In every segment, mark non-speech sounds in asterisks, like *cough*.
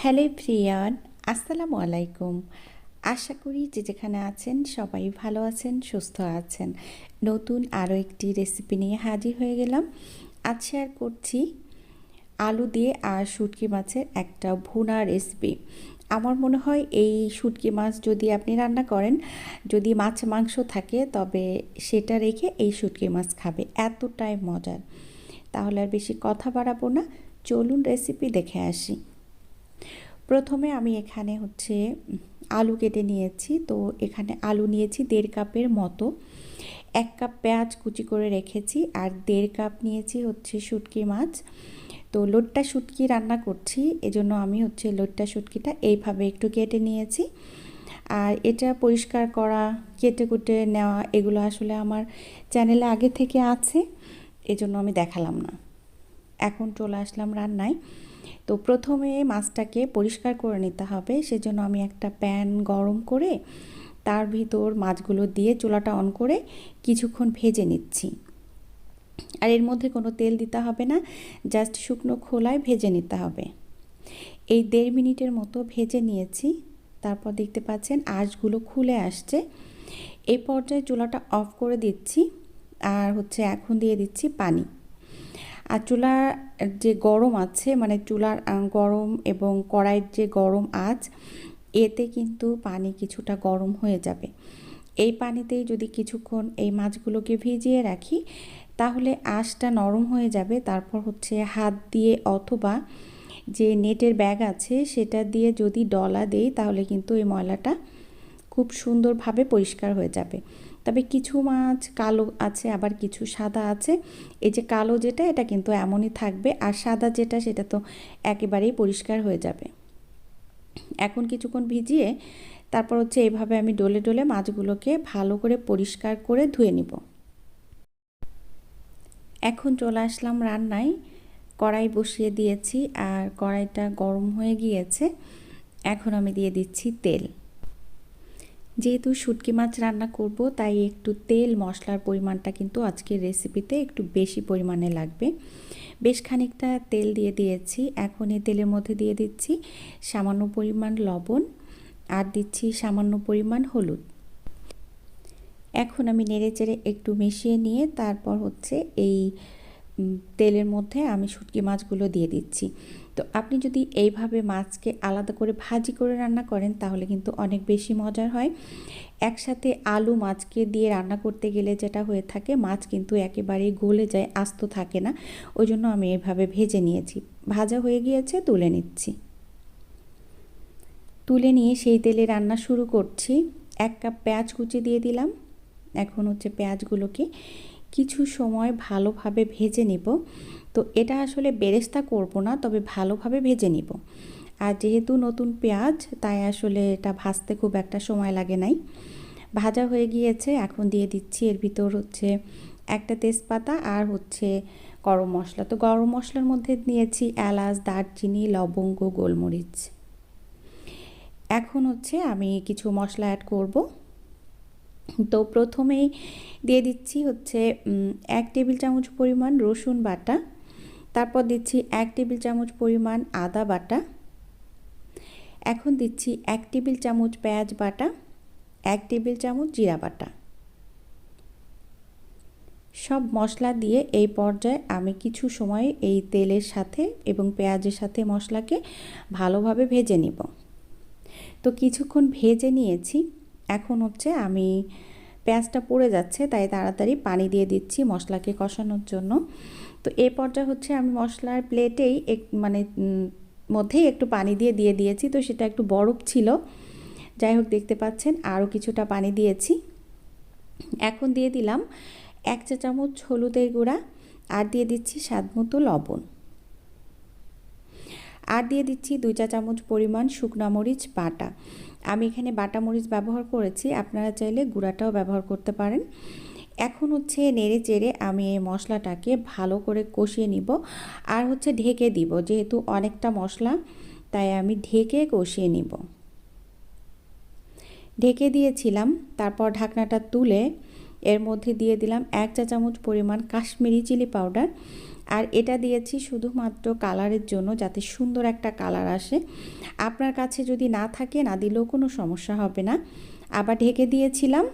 Hello Priyan, আসসালামু আলাইকুম। আশা করি যে যেখানে আছেন সবাই ভালো আছেন, সুস্থ আছেন। নতুন আরও একটি রেসিপি নিয়ে হাজির হয়ে গেলাম। আজ শেয়ার করছি আলু দিয়ে আর শুটকি মাছের একটা ভুনা রেসিপি আমার মনে হয় এই শুটকি মাছ যদি আপনি রান্না করেন, যদি মাছ মাংস থাকে, তবে সেটা রেখে এই শুটকি মাছ খাবে। এতটাই মজার। তাহলে আর বেশি কথা বাড়াবো না। চলুন রেসিপি দেখে আসি। প্রথমে আমি এখানে হচ্ছে আলু কেটে নিয়েছি। তো এখানে আলু নিয়েছি দেড় কাপের মতো। এক কাপ পেঁয়াজ কুচি করে রেখেছি আর দেড় কাপ নিয়েছি হচ্ছে শুটকি মাছ। তো লোটটা শুটকি রান্না করছি, এজন্য আমি হচ্ছে লোটটা শুটকিটা এইভাবে একটু কেটে নিয়েছি। আর এটা পরিষ্কার করা, কেটে কুটে নেওয়া, এগুলো আসলে আমার চ্যানেলে আগে থেকে আছে, এজন্য আমি দেখালাম না। এখন চলে আসলাম রান্নায়। তো প্রথমে মাছটাকে পরিষ্কার করে নিতে হবে, সেজন্য আমি একটা প্যান গরম করে তার ভিতর মাছগুলো দিয়ে চুলাটা অন করে কিছুক্ষণ ভেজে নিচ্ছি। আর এর মধ্যে কোনো তেল দিতে হবে না, জাস্ট শুকনো খোলায় ভেজে নিতে হবে। এই দেড় মিনিটের মতো ভেজে নিয়েছি, তারপর দেখতে পাচ্ছেন আঁশগুলো খুলে আসছে। এই পর্যায়ে চুলাটা অফ করে দিচ্ছি, আর হচ্ছে এখন দিয়ে দিচ্ছি পানি। আর চুলার যে গরম আছে মানে চুলার গরম এবং কড়াইয়ের যে গরম আঁচ, এতে কিন্তু পানি কিছুটা গরম হয়ে যাবে। এই পানিতেই যদি কিছুক্ষণ এই মাছগুলোকে ভিজিয়ে রাখি, তাহলে আঁশটা নরম হয়ে যাবে। তারপর হচ্ছে হাত দিয়ে অথবা যে নেটের ব্যাগ আছে, সেটা দিয়ে যদি ডলা দেই, তাহলে কিন্তু এই ময়লাটা খুব সুন্দরভাবে পরিষ্কার হয়ে যাবে। তবে কিছু মাছ কালো আছে, আবার কিছু সাদা আছে। এই যে কালো যেটা, এটা কিন্তু এমনই থাকবে। আর সাদা যেটা, সেটা তো একেবারেই পরিষ্কার হয়ে যাবে। এখন কিছুক্ষণ ভিজিয়ে তারপর হচ্ছে এইভাবে আমি ডলে ডলে মাছগুলোকে ভালো করে পরিষ্কার করে ধুয়ে নিব। এখন চলে আসলাম রান্নায়। কড়াই বসিয়ে দিয়েছি, আর কড়াইটা গরম হয়ে গিয়েছে। এখন আমি দিয়ে দিচ্ছি তেল। যেহেতু শুটকি মাছ রান্না করব, তাই একটু তেল মশলার পরিমাণটা কিন্তু আজকের রেসিপিতে একটু বেশি পরিমাণে লাগবে। বেশ খানিকটা তেল দিয়ে দিয়েছি, এখন এই তেলের মধ্যে দিয়ে দিচ্ছি সামান্য পরিমাণ লবণ আর দিচ্ছি সামান্য পরিমাণ হলুদ। এখন আমি নেড়ে চেড়ে একটু মিশিয়ে নিয়ে তারপর হচ্ছে এই তেলের মধ্যে আমি শুটকি মাছগুলো দিয়ে দিচ্ছি। তো আপনি যদি এইভাবে মাছকে আলাদা করে ভাজি করে রান্না করেন, তাহলে কিন্তু অনেক বেশি মজার হয়। একসাথে আলু মাছকে দিয়ে রান্না করতে গেলে যেটা হয়ে থাকে, মাছ কিন্তু একেবারেই গলে যায়, আস্ত থাকে না। ওই জন্য আমি এভাবে ভেজে নিয়েছি। ভাজা হয়ে গিয়েছে, তুলে নিচ্ছি। তুলে নিয়ে সেই তেলে রান্না শুরু করছি। এক কাপ পেঁয়াজ কুচি দিয়ে দিলাম। এখন হচ্ছে পেঁয়াজগুলোকে কিছু সময় ভালোভাবে ভেজে নিব। তো এটা আসলে বেরেস্তা করব না, তবে ভালোভাবে ভেজে নিব। আর যেহেতু নতুন পেঁয়াজ, তাই আসলে এটা ভাজতে খুব একটা সময় লাগে নাই। ভাজা হয়ে গিয়েছে, এখন দিয়ে দিচ্ছি। এর ভিতর হচ্ছে একটা তেজপাতা আর হচ্ছে গরম মশলা। তো গরম মশলার মধ্যে নিয়েছি এলাচ, দারচিনি, লবঙ্গ, গোলমরিচ। এখন হচ্ছে আমি কিছু মশলা অ্যাড করব। তো প্রথমেই দিয়ে দিচ্ছি হচ্ছে এক টেবিল চামচ পরিমাণ রসুন বাটা, তারপর দিচ্ছি এক টেবিল চামচ পরিমাণ আদা বাটা, এখন দিচ্ছি এক টেবিল চামচ পেঁয়াজ বাটা, এক টেবিল চামচ জিরা বাটা। সব মশলা দিয়ে এই পর্যায়ে আমি কিছু সময় এই তেলের সাথে এবং পেঁয়াজের সাথে মশলাকে ভালোভাবে ভেজে নিব। তো কিছুক্ষণ ভেজে নিয়েছি। এখন হচ্ছে আমি পেঁয়াজটা পড়ে যাচ্ছে, তাই তাড়াতাড়ি পানি দিয়ে দিচ্ছি মশলাকে কষানোর জন্য। তো এ পর্যায়ে হচ্ছে আমি মশলার প্লেটেই এক মানে মধ্যেই একটু পানি দিয়ে দিয়ে দিয়েছি। তো সেটা একটু বরফ ছিল। যাই হোক, দেখতে পাচ্ছেন আরও কিছুটা পানি দিয়েছি। এখন দিয়ে দিলাম এক চা চামচ হলুদের গুঁড়া আর দিয়ে দিচ্ছি স্বাদ মতো লবণ। আর দিয়ে দিচ্ছি দুই চা চামচ পরিমাণ শুকনা মরিচ বাটা। আমি এখানে বাটা মরিচ ব্যবহার করেছি, আপনারা চাইলে গুঁড়াটাও ব্যবহার করতে পারেন। এখন হচ্ছে নেড়ে চেড়ে আমি এই মশলাটাকে ভালো করে কষিয়ে নিব আর হচ্ছে ঢেকে দিব, যেহেতু অনেকটা মশলা, তাই আমি ঢেকে কষিয়ে নিব। ঢেকে দিয়েছিলাম, তারপর ঢাকনাটা তুলে এর মধ্যে দিয়ে দিলাম এক চা চামচ পরিমাণ কাশ্মীরি চিলি পাউডার। আর এটা দিয়েছি শুধুমাত্র কালারের জন্য যাতে সুন্দর একটা কালার আসে। আপনার কাছে যদি না থাকে, না দিলেও কোনো সমস্যা হবে না। আবার ঢেকে দিয়েছিলাম।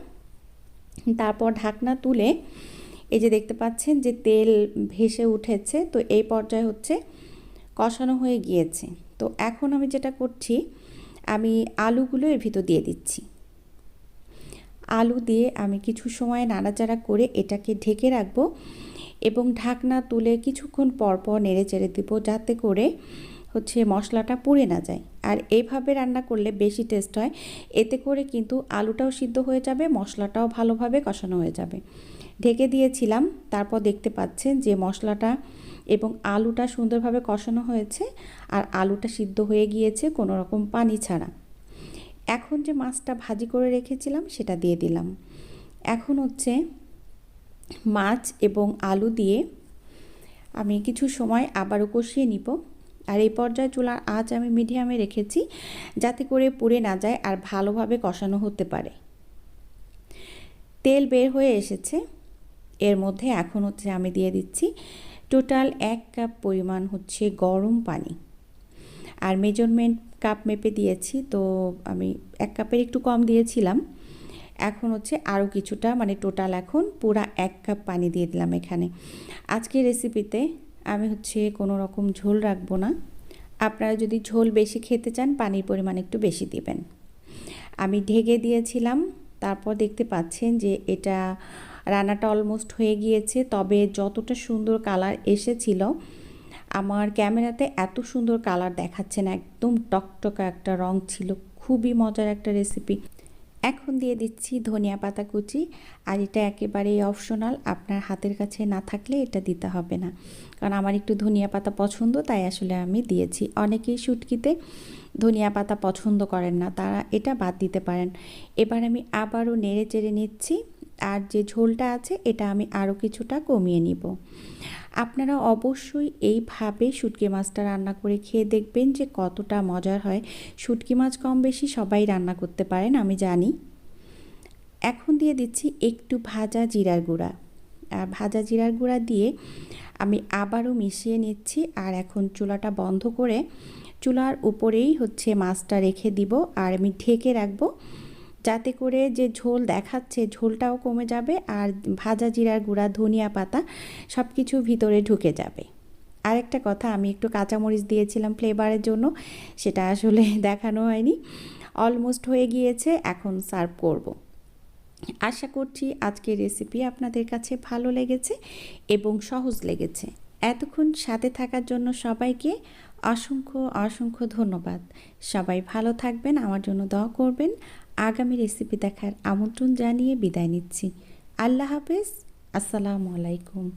তারপর ঢাকনা তুলে এই যে দেখতে পাচ্ছেন যে তেল ভেসে উঠেছে, তো এই পর্যায়ে হচ্ছে কষানো হয়ে গিয়েছে। তো এখন আমি যেটা করছি, আমি আলুগুলো এর ভিতর দিয়ে দিচ্ছি। আলু দিয়ে আমি কিছু সময় নাড়াচাড়া করে এটাকে ঢেকে রাখব এবং ঢাকনা তুলে কিছুক্ষণ পর পর নেড়ে চেড়ে দেবো যাতে করে হচ্ছে মশলাটা পুড়ে না যায়। আর এইভাবে রান্না করলে বেশি টেস্ট হয়। এতে করে কিন্তু আলুটাও সিদ্ধ হয়ে যাবে, মশলাটাও ভালোভাবে কষানো হয়ে যাবে। ঢেকে দিয়েছিলাম, তারপর দেখতে পাচ্ছেন যে মশলাটা এবং আলুটা সুন্দরভাবে কষানো হয়েছে। আর আলুটা সিদ্ধ হয়ে গিয়েছে কোনো রকম পানি ছাড়া। এখন যে মাছটা ভাজি করে রেখেছিলাম, সেটা দিয়ে দিলাম। এখন হচ্ছে মাছ এবং আলু দিয়ে আমি কিছু সময় আবারও কষিয়ে নিব। আর এই পর্যায়ে চুলার আঁচ আমি মিডিয়ামে রেখেছি, যাতে করে পুড়ে না যায় আর ভালোভাবে কষানো হতে পারে। তেল বের হয়ে এসেছে। এর মধ্যে এখন হচ্ছে আমি দিয়ে দিচ্ছি টোটাল এক কাপ পরিমাণ হচ্ছে গরম পানি। আর মেজারমেন্ট কাপ মেপে দিয়েছি, তো আমি এক কাপের একটু কম দিয়েছিলাম। এখন হচ্ছে আরও কিছুটা মানে টোটাল এখন পুরা এক কাপ পানি দিয়ে দিলাম এখানে। আজকের রেসিপিতে আমি হচ্ছে কোনো রকম ঝোল রাখব না। আপনারা যদি ঝোল বেশি খেতে চান, পানির পরিমাণ একটু বেশি দিবেন। আমি ঢেকে দিয়েছিলাম, তারপর দেখতে পাচ্ছেন যে এটা রান্নাটা অলমোস্ট হয়ে গিয়েছে। তবে যতটা সুন্দর কালার এসেছিল আমার ক্যামেরাতে এত সুন্দর কালার দেখাচ্ছে না একদম টকটকা একটা রং ছিল, খুবই মজার একটা রেসিপি এখন দিয়ে দিচ্ছি ধনিয়া পাতা কুচি, আর এটা একেবারেই অপশনাল আপনার হাতের কাছে না থাকলে এটা দিতে হবে না। কারণ আমার একটু ধনিয়া পাতা পছন্দ, তাই আসলে আমি দিয়েছি। অনেকেই শুটকিতে ধনিয়া পাতা পছন্দ করেন না, তারা এটা বাদ দিতে পারেন। এবার আমি আবারও নেড়ে চেড়ে নিচ্ছি। আর যে ঝোলটা আছে, এটা আমি আরও কিছুটা কমিয়ে নিব। আপনারা অবশ্যই এইভাবে শুটকি মাছটা রান্না করে খেয়ে দেখবেন যে কতটা মজার হয়। শুটকি মাছ কম বেশি সবাই রান্না করতে পারেন, আমি জানি। এখন দিয়ে দিচ্ছি একটু ভাজা জিরার গুঁড়া। আর ভাজা জিরার গুঁড়া দিয়ে আমি আবারও মিশিয়ে নিচ্ছি আর এখন চুলাটা বন্ধ করে চুলার উপরেই হচ্ছে মাছটা রেখে দিব আর আমি ঢেকে রাখব। যাতে করে যে ঝোল দেখাচ্ছে ঝোলটাও কমে যাবে আর ভাজা জিরার গুঁড়া, ধনিয়া পাতা সব কিছু ভিতরে ঢুকে যাবে। আরেকটা কথা, আমি একটু কাঁচামরিচ দিয়েছিলাম ফ্লেভারের জন্য, সেটা আসলে *laughs* দেখানো হয়নি। অলমোস্ট হয়ে গিয়েছে, এখন সার্ভ করব। আশা করছি আজকের রেসিপি আপনাদের কাছে ভালো লেগেছে এবং সহজ লেগেছে। এতক্ষণ সাথে থাকার জন্য সবাইকে অসংখ্য অসংখ্য ধন্যবাদ। সবাই ভালো থাকবেন, আমার জন্য দোয়া করবেন। আগামী রেসিপি দেখার আমন্ত্রণ জানিয়ে বিদায় নিচ্ছি। আল্লাহ হাফেজ। আসসালামু আলাইকুম।